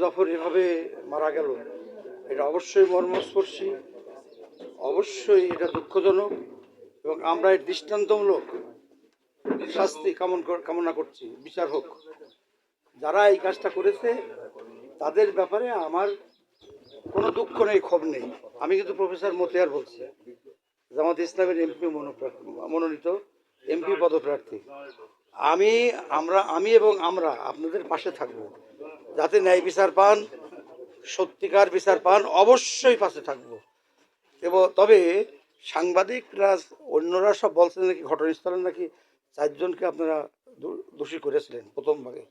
জাফর এভাবে মারা গেল, এটা অবশ্যই মর্মস্পর্শী, অবশ্যই এটা দুঃখজনক এবং আমরা এর দৃষ্টান্তমূলক শাস্তি কামন কামনা করছি, বিচার হোক। যারা এই কাজটা করেছে, তাদের ব্যাপারে আমার কোনো দুঃখ নেই, ক্ষোভ নেই। আমি কিন্তু প্রফেসর মতিয়ার বলছি, জামাত ইসলামের এমপি মনোনীত এমপি পদপ্রার্থী। আমি, আমরা, আমি এবং আমরা আপনাদের পাশে থাকব। যাতে ন্যায় বিচার পান সত্যিকার বিচার পান অবশ্যই পাশে থাকব। এবং তবে সাংবাদিকরা অন্যরা সব বলছেন নাকি ঘটনাস্থলে নাকি চারজনকে আপনারা দোষী করেছিলেন প্রথম ভাগে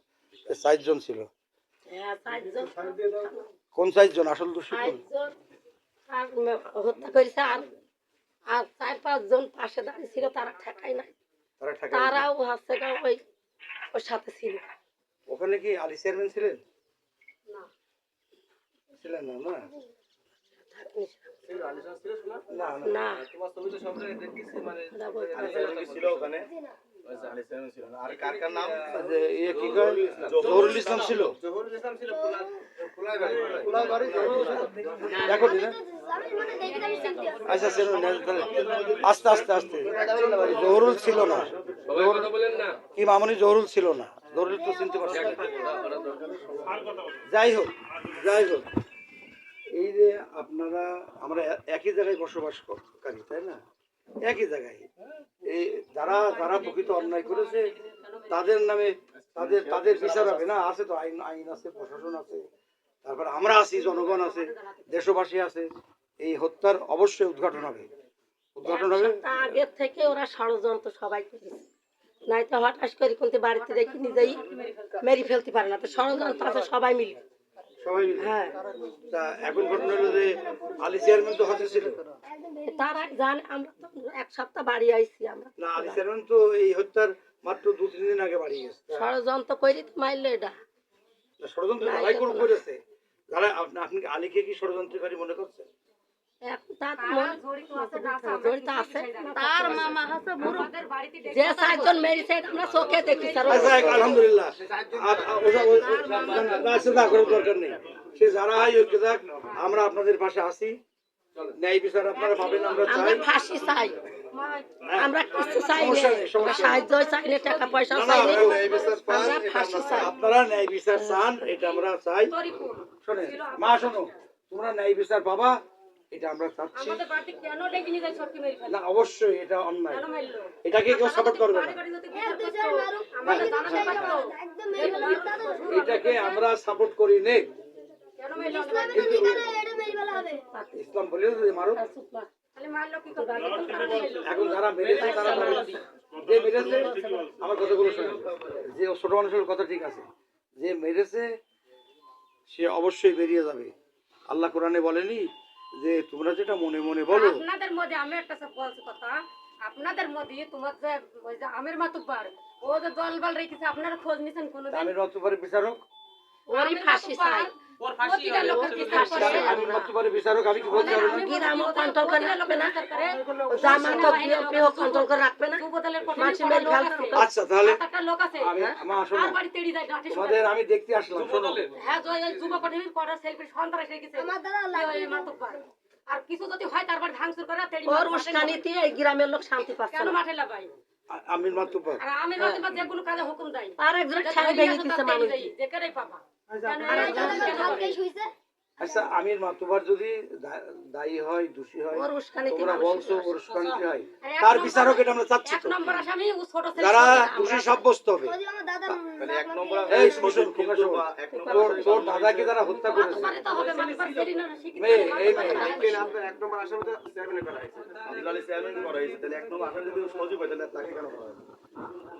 চারজন ছিল। হ্যাঁ, কোন চারজন? আসল দোষী হত্যা করেছে আর আর চার পাঁচজন পাশে দাঁড়িয়ে ছিল তারা ঠেকাই নাই। তারা ঠেকায় তারাও গা ওই ওর সাথে ছিল। ওখানে কি আলি চেয়ারম্যান ছিলেন? ছিলেন না না থাকেনি। না না না মানে ওরা বলতে পারে না। ছিল ওখানে আর কার কার নাম যে ইয়ে কি কয় জহুরুল ইসলাম ছিল জহুরুল ইসলাম ছিল দেখো নি না আচ্ছা তাহলে আস্তে আস্তে আস্তে জহুরুল ছিল না কি মামনি জহুরুল ছিল না জহুরুল তো চিনতে পারছি না। যাই হোক যাই হোক এই যে আপনারা, আমরা একই জায়গায় বসবাসকারী তাই না? একই জায়গায়। এই যারা যারা প্রকৃত অন্যায় করেছে, তাদের নামে তাদের তাদের বিচার হবে না? আছে তো আইন আইন আছে, প্রশাসন আছে। তারপর আমরা আছি, জনগণ আছে, দেশবাসী আছে। এই হত্যার অবশ্যই উদ্ঘাটন হবে। উদ্ঘাটন হবে? আগের থেকে ওরা ষড়যন্ত্র সবাই করেছে। নাই তো হঠাৎ করে কিন্তু বাড়িতে দেখি নিজেই মেরে ফেলতে পারে না। তো ষড়যন্ত্র আছে, সবাই মিলে। সবাই হ্যাঁ। তা এখন ঘটনা হলো যে আলী চেয়ারম্যান তো হাতে ছিল? তারা জানে আমরা তো এক সপ্তাহ বাড়ি আইছি আমরা। না আলী চেয়ারম্যান তো এই হত্যার মাত্র দু তিন দিন আগে বাড়ি গেছে। ষড়যন্ত্র কইরি তো এটা। ষড়যন্ত্র যারাই করে করেছে যারা আপনি আপনি কি আলীকে কি ষড়যন্ত্রকারী মনে করছেন? তার মনে মামা হচ্ছে যে আমরা চোখে দেখি স্যার। আলহামদুলিল্লাহ। আ- আ- ওটা- ওই- ওই- না চিন্তা করার দরকার নেই। সে যারা হয় ঐক্য থাক আমরা আপনাদের পাশে আছি। ন্যায় বিচার আপনারা পাবেন আমরা আমরা চাই। ফাঁসি চাই। আমরা কিছু চাই না। সাহায্য চাই না টাকা পয়সা না আমরা ফাঁসি চাই। আপনারা ন্যায় বিচার চান এটা আমরা চাই। শোনেন মা শোনো তোমরা ন্যায় বিচার পাবা। এটা আমরা চাচ্ছি। না অবশ্যই এটা অন্যায়। এটাকে কেউ সাপোর্ট করবে না। পারতো এটাকে আমরা সাপোর্ট করি নে। ইসলাম বলে যে মারো খালি মারলো কি করে? মারলো। এখন যারা মেরেছে তারা যে মেরেছে আমার কথাগুলো শোনেন। যে ছোট মানুষের কথা ঠিক আছে। যে মেরেছে সে অবশ্যই বেরিয়ে যাবে। আল্লাহ কোরআনে বলেনি যে তোমরা যেটা মনে মনে বলো। আপনাদের মধ্যে আমি একটা সব বলছি কথা। আপনাদের মধ্যে তোমার যে ওই যে আমের মাতুব্বার ও যে দলবল রেখেছে আপনারা খোঁজ নিছেন কোনোদিন? আমি রত্তপারে বিচারক। ওরই ফাঁসি চাই। লোকের আমি রত্তপারে বিচারক আমি কি বলতে পারব? না গ্রামও কন্ট্রোল করে রাখবে না? জামা তো বিএনপিও কন্ট্রোল করে রাখবে না। যুবদলের কথা মাছি মেরে ফেলছে আচ্ছা তাহলে একটা লোক আছে আমি মা শোনো। আর বাড়ি তেড়ি যায় ডাটি তোমাদের আমি দেখতে আসলাম। হ্যাঁ মাতুব্বার। আর কিছু যদি হয় তারপর ভাঙচুর করে তেড়ি ওর মাঠে উস্কানিতে এই গ্রামের লোক শান্তি পাচ্ছে কেন মাঠে লাগাই আ- আমির মাতুপা আর আমি মাতুপা যে কোনো কাজে হুকুম দেয়। আর একজন মানুষ। পাবা। কেন আর একজন কেন করে? আচ্ছা আমির মাতুব্বর যদি দায়ী হয় দোষী হয় তোমরা বলছো ওর উস্কানিতে হয়। তার বিচারক এটা আমরা চাচ্ছি এক তো। নম্বর আসামি ও ছোট ছেলে যারা দোষী সাব্যস্ত হবে। মানে এক নম্বর এই খোকা তোর তোর দাদাকে যারা হত্যা করেছে। মেয়ে এই মেয়ে। এক নম্বর আসামি তো চেয়ারম্যান করা হয়েছে। আব্দুল আলী চেয়ারম্যান করা হয়েছে তাহলে এক নম্বর আসামি যদি সহযোগ হয় তাহলে তাকে কেন করা হয়েছে?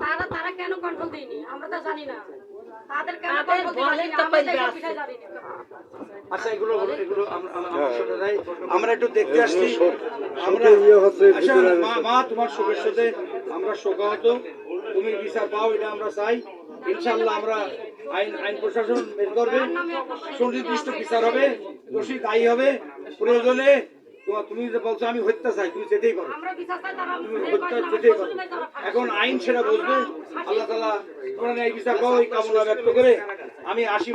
তারা তারা কেন কন্ট্রোল দেয়নি? আমরা তো জানি না। তাদের কেন কন্ট্রোল দেয়নি? আমরা তো জানি না। আচ্ছা এগুলো এগুলো আমরা- আমরা- আমার সাথে যাই। আমরা একটু দেখতে আসছি। আমরা ইয়ে আচ্ছা, মা মা তোমার শোকের আমরা শোকাহত তুমি বিচার পাও এটা আমরা চাই। ইনশাল্লাহ আমরা আইন আইন প্রশাসন বের করবে। সুনির্দিষ্ট বিচার হবে দোষী দায়ী হবে। প্রয়োজনে তোমার তুমি যে বলছো আমি হত্যা চাই তুমি যেতেই পারো। আমরা বিশ্বাস করি তারা তুমি হত্যা যেতেই পারো। এখন আইন সেটা বুঝবে। আল্লাহ তালা ন্যায় বিচার পাও এই কামনা ব্যক্ত করে আমি আসি